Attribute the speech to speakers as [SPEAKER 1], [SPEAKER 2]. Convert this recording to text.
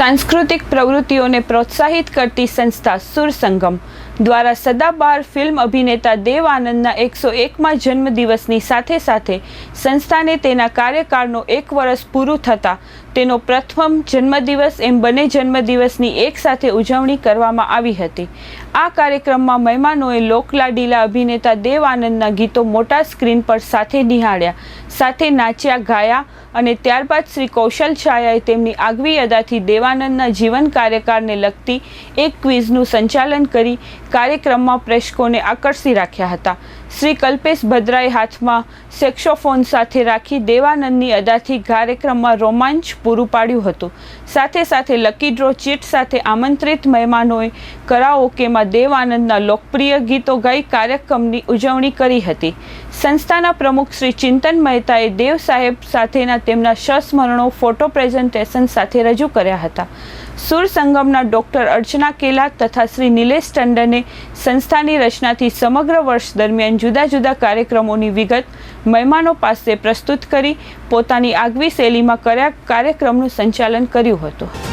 [SPEAKER 1] સાંસ્કૃતિક પ્રવૃત્તિઓને પ્રોત્સાહિત કરતી સંસ્થા સુર સંગમ દ્વારા સદાબહાર ફિલ્મ અભિનેતા દેવ આનંદના એકસો એકમાં જન્મદિવસની સાથે સાથે સંસ્થાને તેના કાર્યકાળનો એક વર્ષ પૂરું થતાં તેનો પ્રથમ જન્મદિવસ એમ બંને જન્મદિવસની એકસાથે ઉજવણી કરવામાં આવી હતી. આ કાર્યક્રમમાં મહેમાનોએ લોકલાડીલા અભિનેતા દેવ આનંદના ગીતો મોટા સ્ક્રીન પર સાથે નિહાળ્યા, સાથે નાચ્યા, ગાયા અને ત્યારબાદ શ્રી કૌશલ છાયાએ તેમની આગવી અદાથી દેવાનંદના જીવન કાર્યકાળને લગતી એક ક્વિઝનું સંચાલન કરી કાર્યક્રમમાં પ્રેક્ષકોને આકર્ષી રાખ્યા હતા. શ્રી કલ્પેશ ભદ્રાએ હાથમાં સેક્સોફોન સાથે રાખી દેવાનંદની અદાથી કાર્યક્રમમાં રોમાંચ પૂરું પાડ્યું હતું. સાથે સાથે લકી ડ્રો ચીટ સાથે આમંત્રિત મહેમાનોએ કરાઓકેમાં દેવાનંદના લોકપ્રિય ગીતો ગાઈ કાર્યક્રમની ઉજવણી કરી હતી. સંસ્થાના પ્રમુખ શ્રી ચિંતન મહેતાએ દેવ સાહેબ સાથેના તેમના સસ્મરણો ફોટો પ્રેઝન્ટેશન સાથે રજૂ કર્યા હતા. સુર સંગમના ડૉક્ટર અર્ચના કેલા તથા શ્રી નિલેશ ટંડને સંસ્થાની રચનાથી સમગ્ર વર્ષ દરમિયાન જુદા જુદા કાર્યક્રમોની વિગત મહેમાનો પાસે પ્રસ્તુત કરી પોતાની આગવી શૈલીમાં કર્યા કાર્યક્રમનું સંચાલન કર્યું હતું.